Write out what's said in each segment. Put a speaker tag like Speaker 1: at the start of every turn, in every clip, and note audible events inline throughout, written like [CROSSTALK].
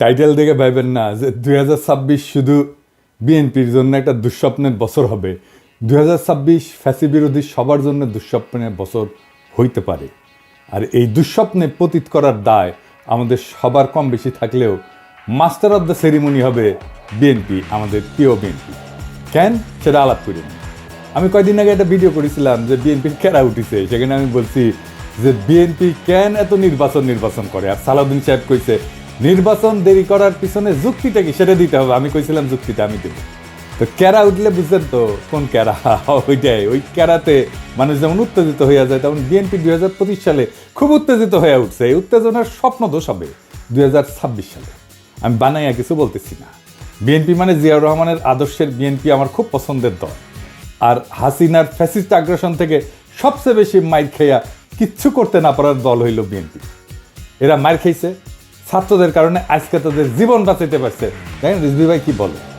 Speaker 1: Title দেখে ভাইবেন না যে দুই হাজার ছাব্বিশ শুধু বিএনপির জন্য একটা দুঃস্বপ্নের বছর হবে। দুই হাজার ছাব্বিশ ফ্যাসি বিরোধী সবার জন্য দুঃস্বপ্নের বছর হইতে পারে। আর এই দুঃস্বপ্নে পতিত করার দায় আমাদের সবার কম বেশি থাকলেও মাস্টার অফ দ্য সেরিমনি হবে বিএনপি, আমাদের প্রিয় বিএনপি। কেন? সেটা আলাপ করি। আমি। কয়দিন আগে একটা ভিডিও করেছিলাম যে বিএনপির কেরা উঠিছে, সেখানে আমি বলছি যে বিএনপি কেন এত নির্বাচন নির্বাচন করে? আর সালাউদ্দিন সাহেব কইছে নির্বাচন দেরি করার পিছনে যুক্তিটা কি? সেটা দিতে হবে। আমি কইছিলাম যুক্তিটা, আমি দেবো। তো ক্যারা উঠলে বুঝছেন তো? কোন ক্যারা [LAUGHS] ওইটাই। ওই ক্যারাতে মানুষ যেমন উত্তেজিত হয়ে যায়, তেমন বিএনপি দুই হাজার পঁচিশ সালে খুব উত্তেজিত হয়ে উঠছে। এই উত্তেজনার স্বপ্ন দোষ হবে দুই হাজার ছাব্বিশ সালে। আমি বানাইয়া কিছু বলতেছি না। বিএনপি মানে জিয়াউর রহমানের আদর্শের বিএনপি আমার খুব পছন্দের দল। আর হাসিনার ফ্যাসিস্ট আগ্রাসন থেকে সবচেয়ে বেশি মাইর খেয়া কিচ্ছু করতে না পারার দল হইল বিএনপি। এরা মার খাইছে ছাত্রদের কারণে আজকে তাদের জীবন বাঁচাইতে পারছে। দেখেন রিজবি ভাই কি বলে?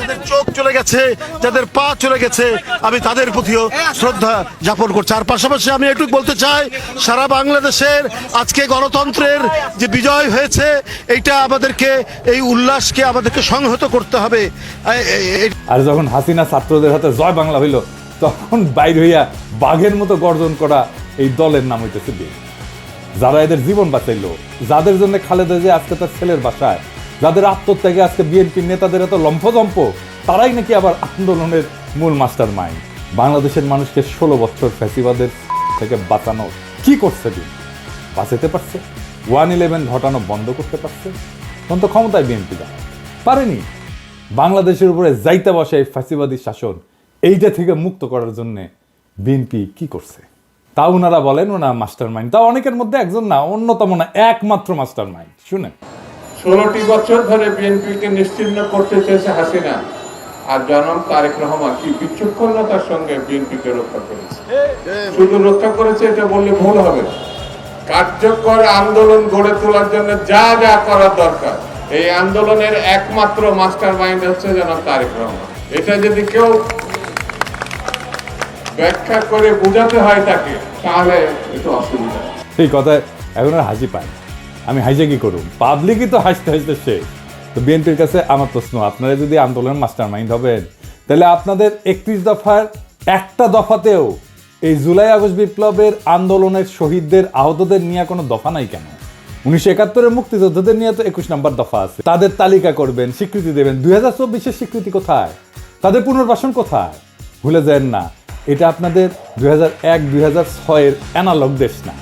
Speaker 2: যাদের চোখ চলে গেছে, যাদের পা চলে গেছে, আমি তাদের প্রতিও শ্রদ্ধা যাপন করছি। আর পাশাপাশি আমি একটু বলতে চাই, সারা বাংলাদেশের আজকে গণতন্ত্রের যে বিজয় হয়েছে, এইটা আমাদেরকে, এই উল্লাসকে আমাদেরকে সংহত করতে হবে।
Speaker 1: আর যখন হাসিনা ছাত্রদের হাতে জয় বাংলা হইল, তখন বাইর হইয়া বাঘের মতো গর্জন করা এই দলের নাম হইতেছে যারা এদের জীবন বাঁচাইলো, যাদের জন্য খালেদা যে আজকে তার ছেলের বাসায় যাদের আত্মত্যাগে আজকে বিএনপির নেতাদের এত লম্ফজম্প, তারাই নাকি আবার আন্দোলনের মূল মাস্টার মাইন্ড বাংলাদেশের মানুষকে ষোলো বছর ফ্যাসিবাদের থেকে বাঁচানো কি করছে দিন? বাঁচাতে পারছে? ওয়ান ইলেভেন ঘটানো বন্ধ করতে পারছে? তখন তো ক্ষমতায় বিএনপি দা পারেনি। বাংলাদেশের উপরে যাইতে বসে এই ফ্যাসিবাদী শাসন, এইটা থেকে মুক্ত করার জন্য বিএনপি কি করছে? তা ওনারা বলেন ওনা মাস্টার মাইন্ড তা অনেকের মধ্যে একজন না, অন্যতম না, একমাত্র মাস্টার মাইন্ড শুনেন।
Speaker 3: ষোলোটি বছর ধরে বিএনপিকে নিশ্চিহ্ন করতে চেয়েছে হাসিনা। আর জনাব তারেক রহমান, কি বিচক্ষণতার সঙ্গে বিএনপিকে রক্ষা করেছে। শুধু রক্ষা করেছে, এটা বললে ভুল হবে কার্যকর আন্দোলন গড়ে তোলার জন্য যা যা করার দরকার, এই আন্দোলনের একমাত্র মাস্টার মাইন্ড হচ্ছে জনাব তারেক রহমান। এটা যদি কেউ ব্যাখ্যা করে বোঝাতে হয় তাকে, তাহলে একটু অসুবিধা।
Speaker 1: এই কথায় এখন আর হাসি পায় আমি হাসে কি করুন পাবলিকই তো হাসতে হাসতে শেষ। তো বিএনপির কাছে আমার প্রশ্ন, আপনারা যদি আন্দোলনের মাস্টার মাইন্ড হবেন, তাহলে আপনাদের একত্রিশ দফার একটা দফাতেও এই জুলাই আগস্ট বিপ্লবের আন্দোলনের শহীদদের, আহতদের নিয়ে কোনো দফা নাই কেন? উনিশশো একাত্তরের মুক্তিযোদ্ধাদের নিয়ে তো একুশ নম্বর দফা আছে। তাদের তালিকা করবেন, স্বীকৃতি দেবেন। দুই হাজার চব্বিশের স্বীকৃতি কোথায়? তাদের পুনর্বাসন কোথায়? ভুলে যান না। এটা আপনাদের দুই হাজার এক, দুই হাজার ছয়ের অ্যানালগ দেশ না।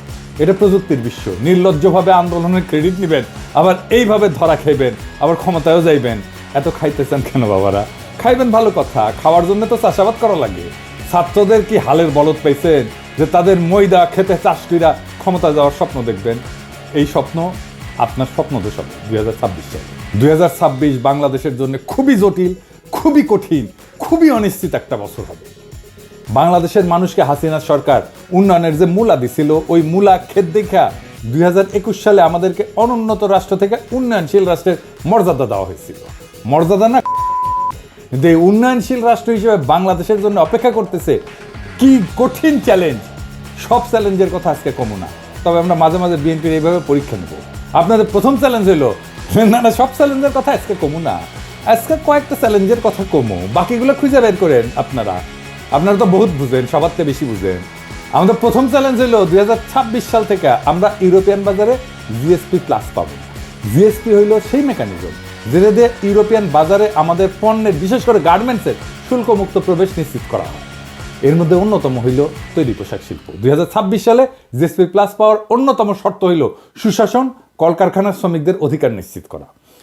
Speaker 1: এটা প্রযুক্তির বিশ্ব। নির্লজ্জভাবে আন্দোলনের ক্রেডিট নেবেন, আবার এইভাবে ধরা খাইবেন, আবার ক্ষমতায়ও যাইবেন। এত খাইতেছেন কেন বাবারা? খাইবেন ভালো কথা, খাওয়ার জন্য তো চাষাবাদ করা লাগে। ছাত্রদের কি হালের বলদ পাইছেন যে তাদের ময়দা খেতে চাষ কইরা ক্ষমতা যাওয়ার স্বপ্ন দেখবেন? এই স্বপ্ন আপনার স্বপ্ন দোষ হবে দুই হাজার ছাব্বিশ সালে। দুই হাজার ছাব্বিশ বাংলাদেশের জন্য খুবই জটিল, খুবই কঠিন, খুবই অনিশ্চিত একটা বছর হবে। বাংলাদেশের মানুষকে হাসিনা সরকার উন্নয়নের যে মূলা দিছিল, ওই মূলা ক্ষেত দেখা দুই হাজার একুশ সালে আমাদেরকে অনুন্নত রাষ্ট্র থেকে উন্নয়নশীল রাষ্ট্রের মর্যাদা দেওয়া হয়েছিল। মর্যাদা না এই উন্নয়নশীল রাষ্ট্র হিসেবে বাংলাদেশের জন্য অপেক্ষা করতেছে, কি কঠিন চ্যালেঞ্জ সব চ্যালেঞ্জের কথা আজকে কমো না। তবে আমরা মাঝে মাঝে বিএনপির এইভাবে পরীক্ষা নেব। আপনাদের প্রথম চ্যালেঞ্জ হলো না না, সব চ্যালেঞ্জের কথা আজকে কমু না। আজকে কয়েকটা চ্যালেঞ্জের কথা কমো। বাকিগুলো খুঁজে বের করেন আপনারা। আপনারা তো বহুত বুঝেন, সবার থেকে বেশি বুঝেন। আমাদের প্রথম চ্যালেঞ্জ হলো দুই সাল থেকে আমরা ইউরোপিয়ান বাজারে জিএসপি প্লাস পাবো। জিএসপি হইল সেই মেকানিজম যেটা দিয়ে ইউরোপিয়ান বাজারে আমাদের পণ্যের, বিশেষ করে গার্মেন্টসের শুল্কমুক্ত প্রবেশ নিশ্চিত করা হয়। এর মধ্যে অন্যতম হইল তৈরি পোশাক শিল্প। দুই হাজার ছাব্বিশ সালে জিএসপি প্লাস পাওয়ার অন্যতম শর্ত হইল সুশাসন, কলকারখানার শ্রমিকদের অধিকার নিশ্চিত করা।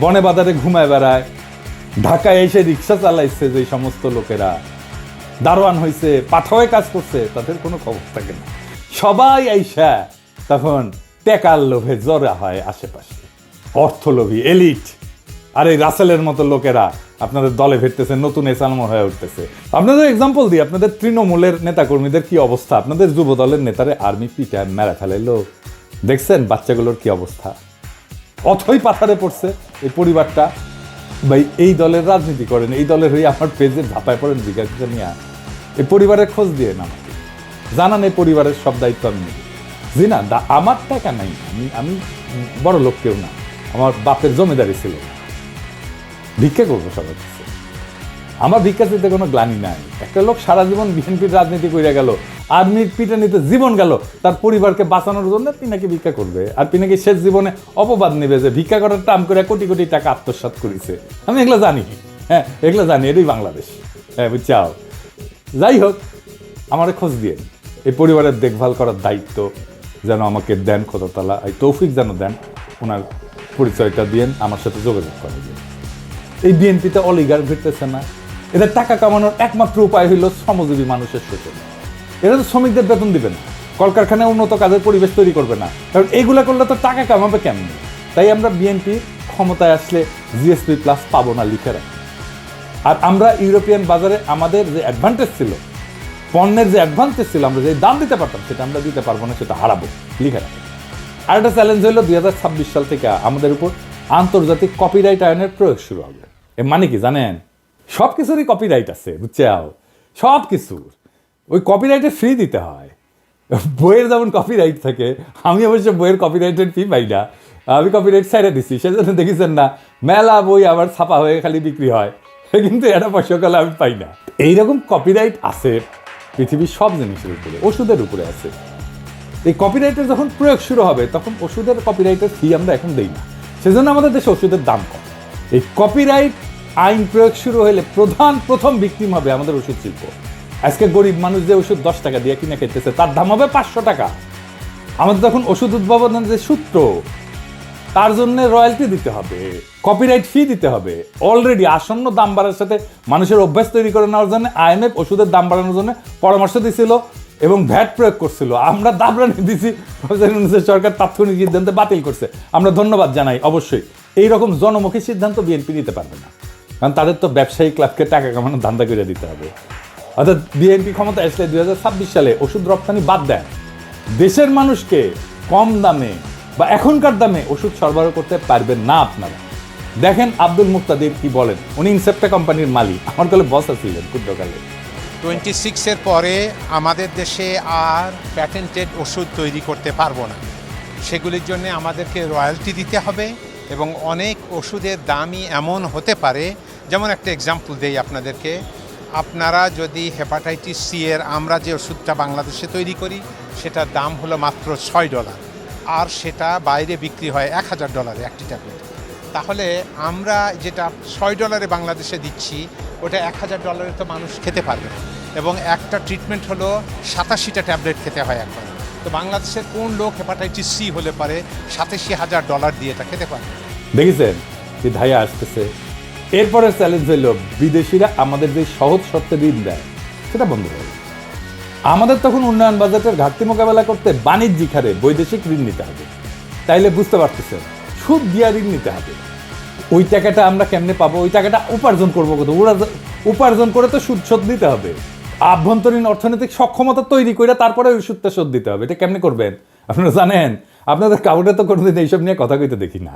Speaker 1: বনে বাজারে ঘুমায় বেড়ায়, ঢাকায় এসে রিক্সা চালাইছে যে সমস্ত লোকেরা। দারোয়ান হয়েছে পাঠাওয়ে কাজ করছে, তাদের কোনো খবর থাকে না। সবাই আইসা তখন টেকার লোভে জড়া হয় আশেপাশে। অর্থলোভী, এলিট। আর এই রাসেলের মতো লোকেরা, আপনাদের দলে ফিরতেছে, নতুন এসালমো হয়ে উঠতেছে। আপনাদের এক্সাম্পল দিই, আপনাদের তৃণমূলের নেতাকর্মীদের কি অবস্থা? আপনাদের যুব দলের নেতারে আর্মি পিঠা মেরা ফেলাইলো। দেখছেন বাচ্চাগুলোর কি অবস্থা? অথই পাথারে পড়ছে। এই পরিবারটা বা এই দলের রাজনীতি করেন, এই দলের হয়ে আমার পেজে ধাপায় পড়েন জিজ্ঞাসা নিয়ে এই পরিবারের খোঁজ দিয়ে না জানান এই পরিবারের সব দায়িত্ব আমি নিই জি না আমার টাকা নাই। আমি আমি বড় লোক কেউ না। আমার বাপের জমিদারি ছিল। ভিক্ষা করব সবার কাছে। আমার ভিক্ষা দিতে কোনো গ্লানি নাই। একটা লোক সারা জীবন বিএনপির রাজনীতি করে গেল আর্মির পিঠে নিতে জীবন গেল, তার পরিবারকে বাঁচানোর জন্য পিনাকি ভিক্ষা করবে। আর পিনাকি শেষ জীবনে অপবাদ নেবে যে ভিক্ষা করার টাম করে কোটি কোটি টাকা আত্মসাৎ করেছে। আমি এগুলো জানি। হ্যাঁ এগুলো জানি, এটাই বাংলাদেশ। হ্যাঁ বুঝছাও? যাই হোক, আমার খোঁজ দিয়ে এই পরিবারের দেখভাল করার দায়িত্ব যেন আমাকে দেন কততলা এই তৌফিক যেন দেন, ওনার পরিচয়টা দিয়েন, আমার সাথে যোগাযোগ করে দিন এই বিএনপিতে অলিগার ভিড়তেছে না। এদের টাকা কামানোর একমাত্র উপায় হইল শ্রমজীবী মানুষের শোষণ। এরা তো শ্রমিকদের বেতন দিবে না। কলকারখানায় উন্নত কাজের পরিবেশ তৈরি করবে না। কারণ এইগুলা করলে তো টাকা কামাবে কেমনি? তাই আমরা বিএনপি ক্ষমতায় আসলে জিএসপি প্লাস পাবো না লিখে রাখি। আর আমরা ইউরোপিয়ান বাজারে আমাদের যে অ্যাডভান্টেজ ছিল, পণ্যের যে অ্যাডভান্টেজ ছিল, আমরা যে দাম দিতে পারতাম, সেটা আমরা দিতে পারব না, সেটা হারাবো, লিখে রাখি। আর একটা চ্যালেঞ্জ হলো দুই হাজার ছাব্বিশ সাল থেকে আমাদের উপর আন্তর্জাতিক কপিরাইট আইনের প্রয়োগ শুরু হবে। এর মানে কি জানেন? সব কিছুরই কপিরাইট আছে, বুঝছাও? সব কিছুর ওই কপিরাইটে ফ্রি দিতে হয়। বইয়ের যেমন কপিরাইট থাকে, আমি অবশ্য বইয়ের কপিরাইটের ফি পাই না। আমি কপিরাইট সাইডে দিচ্ছি সেজন্য দেখেছেন না, মেলা বই আবার ছাপা হয়ে খালি বিক্রি হয়। কিন্তু এটা পয়সাকালে আমি পাই না। এইরকম কপিরাইট আছে পৃথিবীর সব জিনিসের উপরে, ওষুধের উপরে আছে। এই কপিরাইটের যখন প্রয়োগ শুরু হবে, তখন ওষুধের কপিরাইটের ফি আমরা এখন দেই না। সেজন্য আমাদের দেশে ওষুধের দাম কম। এই কপিরাইট আইন প্রয়োগ শুরু হলে প্রধান প্রথম ভিকটিম হবে আমাদের ওষুধ শিল্প। আজকে গরিব মানুষ যে ওষুধ দশ টাকা দিয়ে কিনে খেতেছে, তার দাম হবে পাঁচশো টাকা। আমাদের তখন ওষুধ উদ্ভাবনের যে সূত্র, তার জন্য রয়্যালটি দিতে হবে কপিরাইট ফি দিতে হবে। অলরেডি আসন্ন দাম বাড়ার সাথে মানুষের অভ্যাস তৈরি করে নেওয়ার জন্য আইএমএফ ওষুধের দাম বাড়ানোর জন্য পরামর্শ দিছিল এবং ভ্যাট প্রয়োগ করছিল। আমরা দাবরানি দিছি প্রফেসর ইউনূসের সরকার তাৎক্ষণিক সিদ্ধান্ত বাতিল করছে। আমরা ধন্যবাদ জানাই, অবশ্যই। এই রকম জনমুখী সিদ্ধান্ত বিএনপি নিতে পারবে না। কারণ তাদের তো ব্যবসায়ী ক্লাবকে টাকা কামানোর ধান্দা করে দিতে হবে। অর্থাৎ বিএনপি ক্ষমতা আসলে দু হাজার ছাব্বিশ সালে ওষুধ রপ্তানি বাদ দেন। দেশের মানুষকে কম দামে বা এখনকার দামে ওষুধ সরবরাহ করতে পারবেন না আপনারা। দেখেন আব্দুল মুক্তাদির কি বলেন। উনি ইনসেপ্টা কোম্পানির মালিক। আমার কালে বস ছিলেন ক্ষুদ্রকালে।
Speaker 4: টোয়েন্টি সিক্সের পরে আমাদের দেশে আর প্যাটেন্টেড ওষুধ তৈরি করতে পারব না। সেগুলির জন্য আমাদেরকে রয়্যালটি দিতে হবে এবং অনেক ওষুধের দামই এমন হতে পারে যেমন একটা এক্সাম্পল দেই আপনাদেরকে। আপনারা যদি হেপাটাইটিস সি এর আমরা যে ওষুধটা বাংলাদেশে তৈরি করি, সেটার দাম হলো মাত্র ছয় ডলার। আর সেটা বাইরে বিক্রি হয় এক হাজার ডলারে একটি ট্যাবলেট। তাহলে আমরা যেটা ছয় ডলারে বাংলাদেশে দিচ্ছি, ওটা এক হাজার ডলারে তো মানুষ খেতে পারবে এবং একটা ট্রিটমেন্ট হলো সাতাশিটা ট্যাবলেট খেতে হয় একবার। তো বাংলাদেশের কোন লোক হেপাটাইটিস সি হলে পারে সাতাশি হাজার ডলার দিয়ে এটা খেতে পারবে
Speaker 1: দেখেছেন যে ধাইয়া আসতেছে এরপরে চ্যালেঞ্জ হইল বিদেশিরা আমাদের যে সহজ শর্তে ঋণ দেয়, সেটা বন্ধ গেল। আমাদের তখন উন্নয়ন বাজেটের ঘাটতি মোকাবেলা করতে বাণিজ্যিক হারে বৈদেশিক ঋণ নিতে হবে। তাইলে বুঝতে পারতেছেন সুদ দিয়া ঋণ নিতে হবে। ওই টাকাটা আমরা কেমনে পাবো? ওই টাকাটা উপার্জন করব কত? উপার্জন করে তো সুদ শোধ দিতে হবে। আভ্যন্তরীণ অর্থনৈতিক সক্ষমতা তৈরি করে তারপরে ওই সুদটা শোধ দিতে হবে। এটা কেমনে করবেন? আপনারা জানেন, আপনাদের কাউকে তো কোনোদিন এইসব নিয়ে কথা কইতে দেখি না।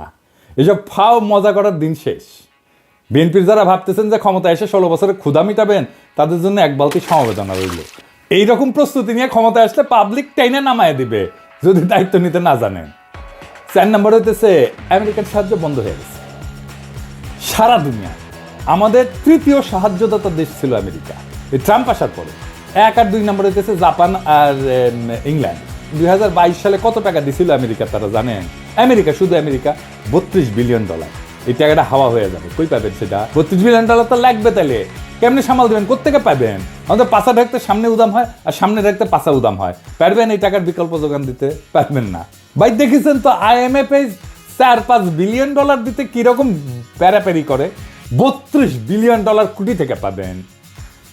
Speaker 1: এসব ফাও মজা করার দিন শেষ। বিএনপির যারা ভাবতেছেন যে ক্ষমতা এসে ষোলো বছরে ক্ষুধা মিটাবেন, তাদের জন্য এক বালতি সমবেদনা রইল। এইরকম প্রস্তুতি নিয়ে ক্ষমতা আসলে পাবলিক টাইনে নামায় দিবে, যদি দায়িত্ব নিতে না জানেন। চার নম্বর হইতেছে, আমেরিকার সাহায্য বন্ধ হয়ে গেছে। সারা দুনিয়া, আমাদের তৃতীয় সাহায্যদাতা দেশ ছিল আমেরিকা। এই ট্রাম্প আসার পরে। এক আর দুই নম্বর হইতেছে জাপান আর ইংল্যান্ড। দুই হাজার বাইশ সালে কত টাকা দিছিল আমেরিকা তারা জানেন? আমেরিকা, শুধু আমেরিকা, বত্রিশ বিলিয়ন ডলার। এই টাকাটা হাওয়া হয়ে যাবে। কই পাবেন সেটা? বত্রিশ বিলিয়ন ডলার তো লাগবে তাহলে কেমনি সামাল দেবেন? কোথেকে পাবেন? আমাদের পাশা ঢাকতে সামনে উদাম হয়, আর সামনে ঢাকতে পাশা উদাম হয়। পারবেন এই টাকার বিকল্প যোগান দিতে? পারবেন না। ভাই, দেখেছেন তো আইএমএফ চার পাঁচ বিলিয়ন ডলার দিতে কীরকম প্যারাপ্যারি করে? বত্রিশ বিলিয়ন ডলার কোটি থেকে পাবেন।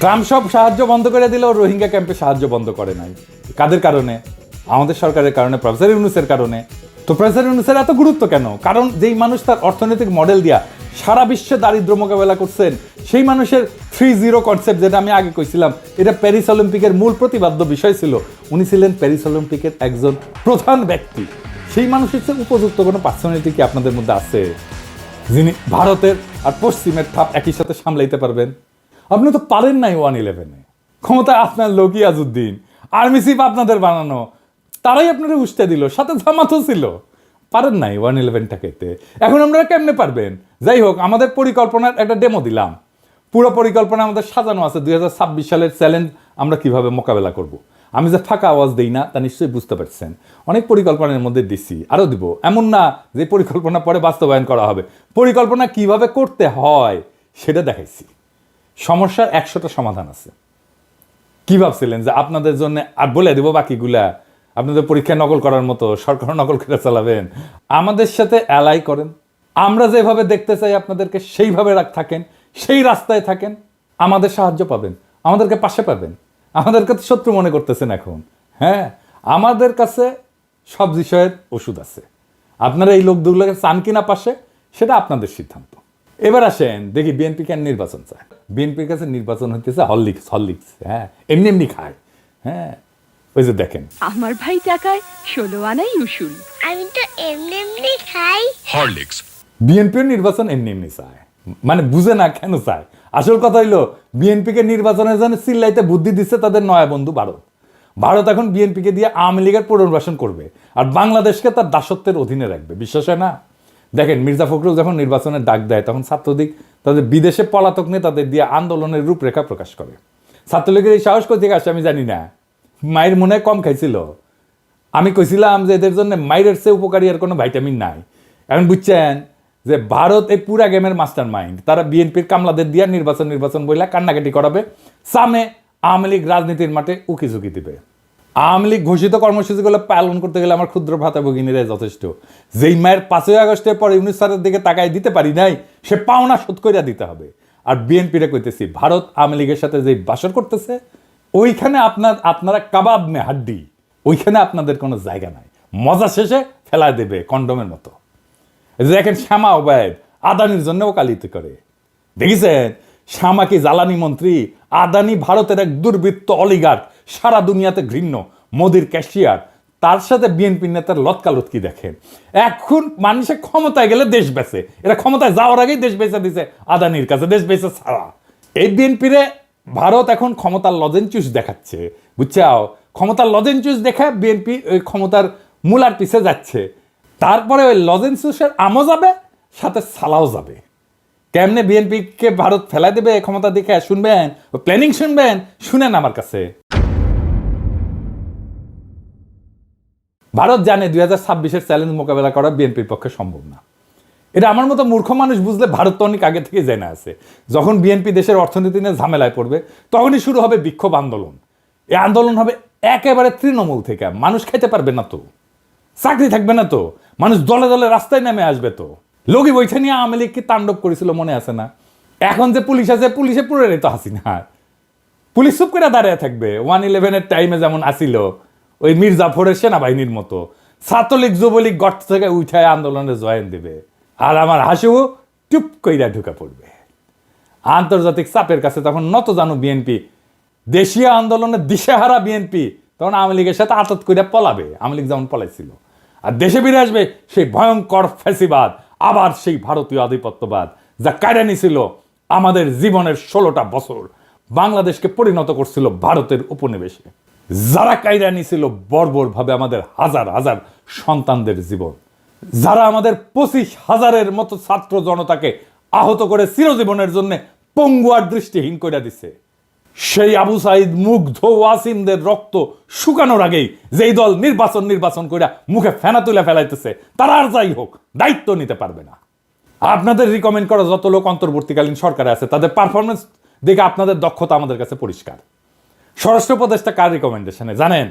Speaker 1: ট্রাম্প সব সাহায্য বন্ধ করে দিলেও রোহিঙ্গা ক্যাম্পে সাহায্য বন্ধ করে নাই। কাদের কারণে? আমাদের সরকারের কারণে, প্রফেসর ইউনুসের কারণে। তো প্রফেসর ইউনুসের এত গুরুত্ব কেন? কারণ যেই মানুষ তার অর্থনৈতিক মডেল দিয়া সারা বিশ্বে দারিদ্র মোকাবেলা করছেন, সেই মানুষের থ্রি জিরো কনসেপ্ট যেটা আমি আগে কইছিলাম, এটা প্যারিস অলিম্পিকের মূল প্রতিবাদ্য বিষয় ছিল। উনি ছিলেন প্যারিস অলিম্পিকের একজন প্রধান ব্যক্তি। সেই মানুষের চেয়ে উপযুক্ত কোনো পার্সোনালিটি কি আপনাদের মধ্যে আছে? যিনি ভারতের আর পশ্চিমের থাপ একই সাথে সামলাইতে পারবেন? আপনি তো পারেন নাই ওয়ান ইলেভেনে ক্ষমতায় আপনার লোকই আজউদ্দিন আর্মি চিফ আপনাদের বানানো, তারাই আপনারা উস্তে দিল, সাথে জামাতও ছিল। পারেন নাই ওয়ান ইলেভেনটাকে এখন আপনারা কেমনে পারবেন? যাই হোক, আমাদের পরিকল্পনার একটা ডেমো দিলাম। পুরো পরিকল্পনা আমাদের সাজানো আছে। দুই হাজার ছাব্বিশ সালের চ্যালেঞ্জ আমরা কীভাবে মোকাবেলা করব। আমি যে ফাঁকা আওয়াজ দেই না, তা নিশ্চয়ই বুঝতে পারছেন। অনেক পরিকল্পনার মধ্যে দিছি। আরও দিব। এমন না যে পরিকল্পনা পরে বাস্তবায়ন করা হবে। পরিকল্পনা কীভাবে করতে হয়, সেটা দেখাইছি। সমস্যার একশোটা সমাধান আছে। কি ভাবছিলেন যে আপনাদের জন্য, আর বলে দেবো বাকিগুলা, আপনাদের পরীক্ষা নকল করার মতো সরকার নকল করে চালাবেন। আমাদের সাথে অ্যালাই করেন। আমরা যেভাবে দেখতে চাই আপনাদেরকে, সেইভাবে থাকেন, সেই রাস্তায় থাকেন। আমাদের সাহায্য পাবেন, আমাদেরকে পাশে পাবেন। আমাদেরকে তো শত্রু মনে করতেছেন এখন হ্যাঁ? আমাদের কাছে সব বিষয়ের ওষুধ আছে। আপনারা এই লোক লোকগুলোকে চান কিনা পাশে, সেটা আপনাদের সিদ্ধান্ত। এবার আসেন, দেখি বিএনপি কেন নির্বাচন চায়। বিএনপির কাছে নির্বাচন হইতেছে হরলিক্স হরলিক্স হ্যাঁ? এমনি এমনি খায় হ্যাঁ? ওই যে দেখেন।
Speaker 5: আমার ভাই টাকায় ষোলো আনাই উসুল।
Speaker 6: আমি তো এমনি এমনি খাই।
Speaker 7: Horlicks
Speaker 1: বিএনপির নির্বাচন এমনি এমনি চায়। মানে বুঝে না কেন চায়। আসল কথা হইল বিএনপিকে নির্বাচনের জন্য চিল্লাইতে বুদ্ধি দিচ্ছে তাদের নয়া বন্ধু ভারত। ভারত এখন বিএনপিকে দিয়ে আওয়ামী লীগের পুনর্বাসন করবে আর বাংলাদেশকে তার দাসত্বের অধীনে রাখবে। বিশ্বাস হয় না? দেখেন, মির্জা ফখরুল যখন নির্বাচনের ডাক দেয়, তখন ছাত্রদিক তাদের বিদেশে পলাতক নেতাদের দিয়ে আন্দোলনের রূপরেখা প্রকাশ করে। ছাত্রলীগের এই সাহস কোথেকে আসে আমি জানি না। মায়ের মনে কম খাইছিল। আমি কইছিলাম যে এদের জন্য মাইরের চেয়ে উপকারী আর কোনো ভাইটামিন নাই। এখন বুঝছেন যে ভারত এই পুরা গেমের মাস্টার মাইন্ড তারা বিএনপির কামলাদের দিয়ে নির্বাচন নির্বাচন বইলা কান্নাকাটি করাবে। সামে আওয়ামী লীগ রাজনীতির মাঠে উকি ঝুঁকি দিবে। আওয়ামী লীগ ঘোষিত কর্মসূচিগুলো পালন করতে গেলে আমার ক্ষুদ্র ভ্রাতা ভগিনীরাই যথেষ্ট। যেই মায়ের পাঁচই আগস্টের পরে ইউনিট স্যারের দিকে তাকায় দিতে পারি নাই, সে পাওনা শোধ করিয়া দিতে হবে। আর বিএনপিরে কইতেছি, ভারত আওয়ামী লীগের সাথে যে বাসর করতেছে, ওইখানে আপনার, আপনারা কাবাব মে হাড্ডি, ওইখানে আপনাদের কোনো জায়গা নাই। মজা শেষে ফেলা দেবে কন্ডমের মতো। যে দেখেন শ্যামা ওবায়দ, আদানির জন্য ওকালিত করে। দেখেছেন? শ্যামা কি জ্বালানি মন্ত্রী, আদানি ভারতের এক দুর্বৃত্ত অলিগার সারা দুনিয়াতে ঘৃণ্য। মোদির ক্যাশিয়ার, তার সাথে বিএনপি নেতার লতকালতকি দেখেন এখন মানুষে ক্ষমতায় গেলে দেশ বেচে। এরা ক্ষমতায় যাওয়ার আগেই দেশ বেচে দিছে। আদানির কাছে দেশ বেচে ছাড়া। এই বিএনপিরে ভারত এখন ক্ষমতার লজেনচুস দেখাচ্ছে। বুঝছাও? ক্ষমতার লজেনচুস দেখা বিএনপি ওই ক্ষমতার মূলার পিছে যাচ্ছে। তারপরে ওই লজেনচুসের আমও যাবে, সাথে সালাও যাবে। কেমনে বিএনপিকে ভারত ফেলাই দেবে ক্ষমতা দেখে শুনবেন? প্ল্যানিং শুনবেন? শুনেন আমার কাছে। ভারত জানে দুই হাজার ছাব্বিশের চ্যালেঞ্জ মোকাবেলা করা বিএনপির পক্ষে সম্ভব না। এটা আমার মতো মূর্খ মানুষ বুঝলে ভারত তো অনেক আগে থেকে জেনে আছে। যখন বিএনপি দেশের অর্থনীতি নিয়ে ঝামেলায় পড়বে, তখনই শুরু হবে বিক্ষোভ আন্দোলন। এই আন্দোলন হবে একেবারে তৃণমূল থেকে। মানুষ খাইতে পারবে না তো। চাকরি থাকবে না তো। মানুষ দলে দলে রাস্তায় নেমে আসবে তো। লোকই বইটা নিয়ে আওয়ামী লীগ কি তাণ্ডব করেছিল মনে আছে না? এখন যে পুলিশ আছে, পুলিশে পুরো তো হাসিনা। পুলিশ চুপ করে দাঁড়িয়ে থাকবে। ওয়ান ইলেভেনের টাইমে যেমন আসিল ওই মির্জাফরের সেনাবাহিনীর মতো। ছাত্রলীগ, যুবলীগ গর্ত থেকে উঠায় আন্দোলনে জয়েন দেবে। আর আমার হাসিও টুপ কইরা ঢুকে পড়বে। আন্তর্জাতিক চাপের কাছে তখন নত জানো বিএনপি। দেশীয় আন্দোলনে দিশেহারা বিএনপি। তখন আওয়ামী লীগের সাথে আতত করে পলাবে। আওয়ামী লীগ যেমন পলাইছিল। আর দেশে ফিরে আসবে সেই ভয়ঙ্কর ফ্যাসিবাদ, আবার সেই ভারতীয় আধিপত্যবাদ, যা কায়রানি ছিল আমাদের জীবনের ষোলোটা বছর। বাংলাদেশকে পরিণত করছিল ভারতের উপনিবেশে। যারা কায়রানি ছিল বর্বরভাবে আমাদের হাজার হাজার সন্তানদের জীবন। যারা আমাদের পঁচিশ হাজারের মতো ছাত্র জনতাকে আহত করে চিরজীবনের জন্য পঙ্গু আর দৃষ্টিহীন করে দিছে। সেই আবু সাইদ মুগ্ধ ওয়াসিমদের রক্ত শুকানোর আগেই যেই দল নির্বাচন নির্বাচন করে মুখে ফেনা তুলে ফেলাইতেছে, তারা আর যাই হোক, দায়িত্ব নিতে পারবে না। আপনাদের রিকমেন্ড করা যত লোক অন্তর্বর্তীকালীন সরকারে আছে, তাদের পারফরমেন্স দেখে আপনাদের দক্ষতা আমাদের কাছে পরিষ্কার। স্বরাষ্ট্র উপদেষ্টা কার রিকমেন্ডেশনে জানেন?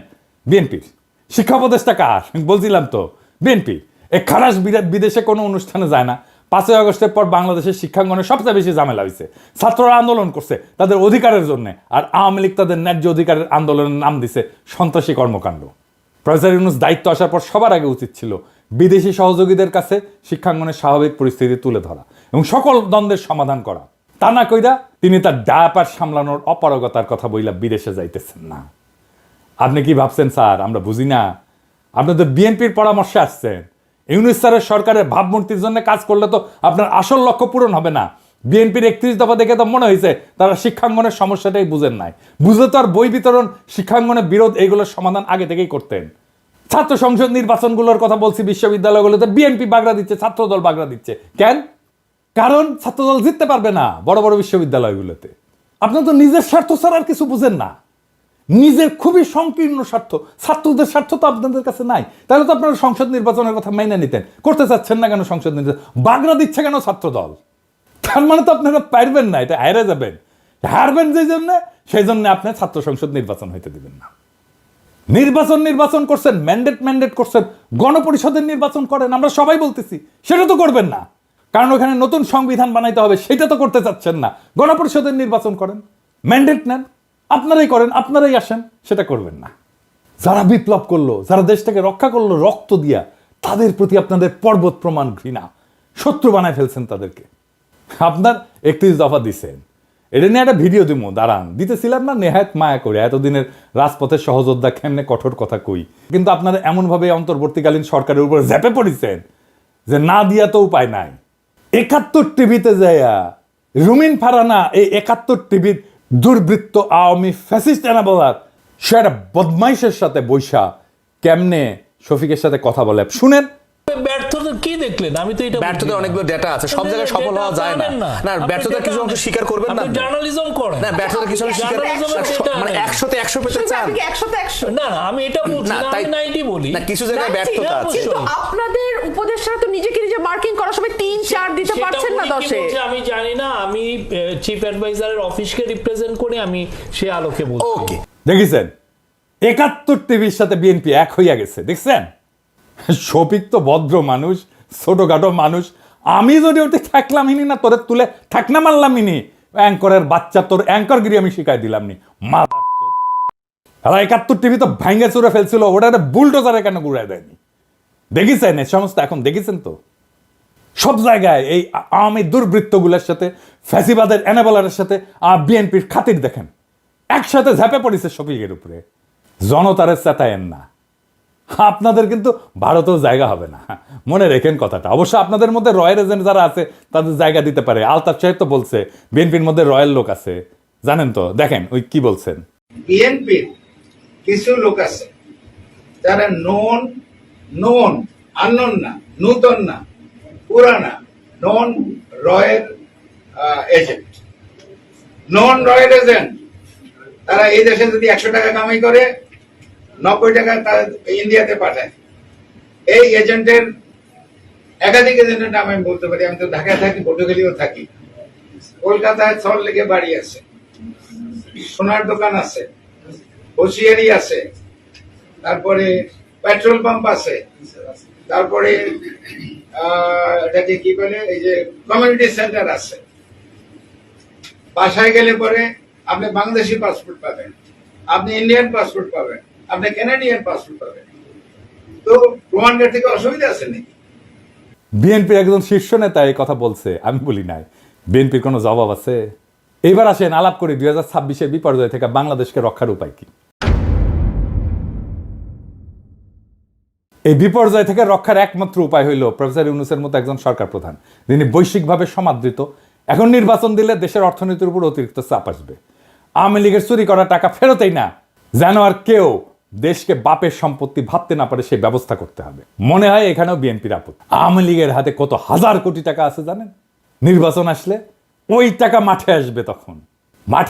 Speaker 1: বিএনপির। শিক্ষা উপদেষ্টা কার? বলছিলাম তো বিএনপি এ খারাস বিদেশে কোনো অনুষ্ঠানে যায় না। পাঁচই আগস্টের পর বাংলাদেশের শিক্ষাঙ্গনে সবচেয়ে বেশি ঝামেলা হয়েছে ছাত্ররা আন্দোলন করছে তাদের অধিকারের জন্য, আর আওয়ামী লীগ তাদের ন্যায্য অধিকারের আন্দোলনের নাম দিছে সন্ত্রাসী কর্মকাণ্ড। প্রফেসর ইউনুস দায়িত্ব আসার পর সবার আগে উচিত ছিল বিদেশি সহযোগীদের কাছে শিক্ষাঙ্গনের স্বাভাবিক পরিস্থিতি তুলে ধরা এবং সকল দ্বন্দ্বের সমাধান করা। তা না কইরা তিনি তার ডায়াপার সামলানোর অপারগতার কথা বইলা বিদেশে যাইতেছেন না। আপনি কি ভাবছেন স্যার? আমরা বুঝি না। আপনি তো বিএনপির পরামর্শে আসছেন। ইউনুস স্যারের সরকারের ভাবমূর্তির জন্য কাজ করলে তো আপনার আসল লক্ষ্য পূরণ হবে না। বিএনপির একত্রিশ দফা দেখে তো মনে হয়েছে তারা শিক্ষাঙ্গনের সমস্যাটাই বুঝেন নাই। বুঝলে তো আর বই বিতরণ শিক্ষাঙ্গনের বিরোধ এইগুলোর সমাধান আগে থেকেই করতেন। ছাত্র সংসদ নির্বাচনগুলোর কথা বলছি, বিশ্ববিদ্যালয়গুলোতে বিএনপি বাগড়া দিচ্ছে, ছাত্রদল বাগড়া দিচ্ছে। কেন? কারণ ছাত্রদল জিততে পারবে না বড় বড় বিশ্ববিদ্যালয়গুলোতে। আপনার তো নিজের স্বার্থ ছাড়া আর কিছু বুঝেন না। নিজের খুবই সংকীর্ণ স্বার্থ, ছাত্রদের স্বার্থ তো আপনাদের কাছে নাই। তাহলে তো আপনারা সংসদ নির্বাচনের কথা মেনে নিতেন। করতে চাচ্ছেন না কেন সংসদ নির্বাচন? বাগড়া দিচ্ছে কেন ছাত্রদল? তার মানে তো আপনারা পারবেন না, এটা হারে যাবেন। হারবেন যেই জন্য, সেই জন্য আপনি ছাত্র সংসদ নির্বাচন হইতে দিবেন না। নির্বাচন নির্বাচন করছেন ম্যান্ডেট ম্যান্ডেট করছেন, গণপরিষদের নির্বাচন করেন, আমরা সবাই বলতেছি, সেটা তো করবেন না। কারণ ওখানে নতুন সংবিধান বানাইতে হবে, সেটা তো করতে চাচ্ছেন না। গণপরিষদের নির্বাচন করেন ম্যান্ডেট নেন, আপনারাই করেন, আপনারাই আসেন, সেটা করবেন না। যারা বিপ্লব করল, যারা দেশটাকে রক্ষা করল, রক্ত দিয়া, তাদের প্রতি আপনাদের পর্বত প্রমাণ ঘৃণা। শত্রু বানায় ফেলছেন তাদেরকে। আপনার একত্রিশ দফা দিছেন। এটা নিয়ে একটা ভিডিও দিব, দাঁড়ান। দিতেছিলাম না, নেহায়ত মায়া করে। এতদিনের রাজপথের সহযোদ্ধা কেমনে কঠোর কথা কই? কিন্তু আপনারা এমনভাবে অন্তর্বর্তীকালীন সরকারের উপর ঝেপে পড়েছেন যে না দিয়া তো উপায় নাই। একাত্তর টিভিতে যাইয়া রুমিন ফারানা এই একাত্তর টিভির দুর্বৃত্ত আওয়ামী ফ্যাসিস্ট এনা বলার সে বদমাইশের সাথে বৈশা কেমনে শফিকের সাথে কথা বলে? শুনেন।
Speaker 7: ব্যর্থতা কি দেখলেন? আমি তো এটা
Speaker 8: ব্যর্থতার অনেকগুলো ডেটা আছে সব জায়গায় সফল হওয়া যায় না। না। ব্যর্থতার কিছু অংশ স্বীকার করবেন না।
Speaker 7: জার্নালিজম করেন।
Speaker 8: না ব্যর্থতার কিছু অংশ স্বীকার মানে
Speaker 7: নেই।
Speaker 8: একশোতে একশো পেতে চান।
Speaker 7: না না আমি এটা বলছি
Speaker 8: না
Speaker 7: না আমি নাইনটি বলি।
Speaker 8: না কিছু জায়গায় ব্যর্থতা আছে।
Speaker 9: কিন্তু আপনাদের উপদেষ্টারা তো নিজেকে নিজে মার্কিং করার সময় তিন চার দিতে পারছেন না দশে।
Speaker 7: আমি জানি না আমি চিফ অ্যাডভাইজারের অফিসকে রিপ্রেজেন্ট করে আমি সে আলোকে বলছি।
Speaker 8: ওকে
Speaker 1: দেখেছেন? একাত্তর টিভির সাথে বিএনপি এক হইয়া গেছে দেখছেন? [LAUGHS] শফিক তো ভদ্র মানুষ, ছোটখাটো মানুষ। আমি যদি ওটি থাকলাম ইনি না, তোরে তুলে থাকনা মারলাম ইনি অ্যাঙ্করের বাচ্চা তোর অ্যাঙ্করগিরি আমি শিখাই দিলাম নি হ্যাঁ একাত্তর টিভি তো ভাঙ্গে চুরে ফেলছিল ওটা একটা বুলডোজারে কেন ঘুরাই দেয়নি? দেখেছেন এই সমস্ত এখন, দেখেছেন তো? সব জায়গায় এই আ- আওয়ামী দুর্বৃত্তগুলোর সাথে, ফ্যাসিবাদের এনাবেলারের সাথে আর বিএনপির খাতির দেখেন। একসাথে ঝাঁপে পড়েছে শফিকের উপরে। জনতারে চেতায়েন না। আপনাদের কিন্তু ভারতেও জায়গা হবে না। মনে রেখেন কথাটা। অবশ্য আপনাদের মধ্যে রয়্যাল এজেন্ট যারা আছে, তাদের জায়গা দিতে পারে। আলতাফ সাহেব তো বলছে, বিএনপির মধ্যে রয়্যাল লোক আছে। জানেন তো? দেখেন, ওই কি বলছেন?
Speaker 10: বিএনপির কিছু লোক আছে, যারা নন নন, আননোন না, নূতন না, পুরানা, নন রয়ের এজেন্ট। নন রয়ের এজেন্ট, তারা এই দেশে যদি একশো টাকা কামাই করে নব্বই টাকা তারা ইন্ডিয়াতে পাঠায়। এই এজেন্টের একাধিক এজেন্টের নাম আমি বলতে পারি। আমি তো ঢাকায় থাকি পটুখালিও থাকি। কলকাতায় সল লেগে বাড়ি আছে। সোনার দোকান আছে। হোসিয়ারি আছে। তারপরে পেট্রোল পাম্প আছে। তারপরে এটাকে কি বলে? এই যে কমিউনিটি সেন্টার আছে। বাসায় গেলে পরে আপনি বাংলাদেশি পাসপোর্ট পাবেন। আপনি ইন্ডিয়ান পাসপোর্ট পাবেন। আপনি কানাডিয়ান পাসপোর্ট পাবেন। তো প্রমাণ করতে কি অসুবিধা আছে নাকি?
Speaker 1: বিএনপির একজন শীর্ষ নেতা এই কথা বলছে, আমি বলি নাই। বিএনপির কোনো জবাব আছে? এবার আসেন, আলাপ করি, দুই হাজার ছাব্বিশের বিপর্যয় থেকে বাংলাদেশকে রক্ষার উপায় কি? এই বিপর্যয় থেকে রক্ষার একমাত্র উপায় হইল প্রফেসর ইউনুসের মতো একজন সরকার প্রধান। যিনি বৈশ্বিকভাবে সমাদৃত। এখন নির্বাচন দিলে দেশের অর্থনীতির উপর অতিরিক্ত চাপ আসবে। আওয়ামী লীগের চুরি করা টাকা ফেরতেই না। যেন আর কেউ দেশকে বাপের সম্পত্তি ভাবতে না পারে সে ব্যবস্থা করতে হবে। মনে হয় এখানেও বিএনপির আপত্তি। আওয়ামী লীগের হাতে কত হাজার কোটি টাকা আছে জানেন? নির্বাচন আসলে ওই টাকা মাঠে আসবে তখন। মাঠে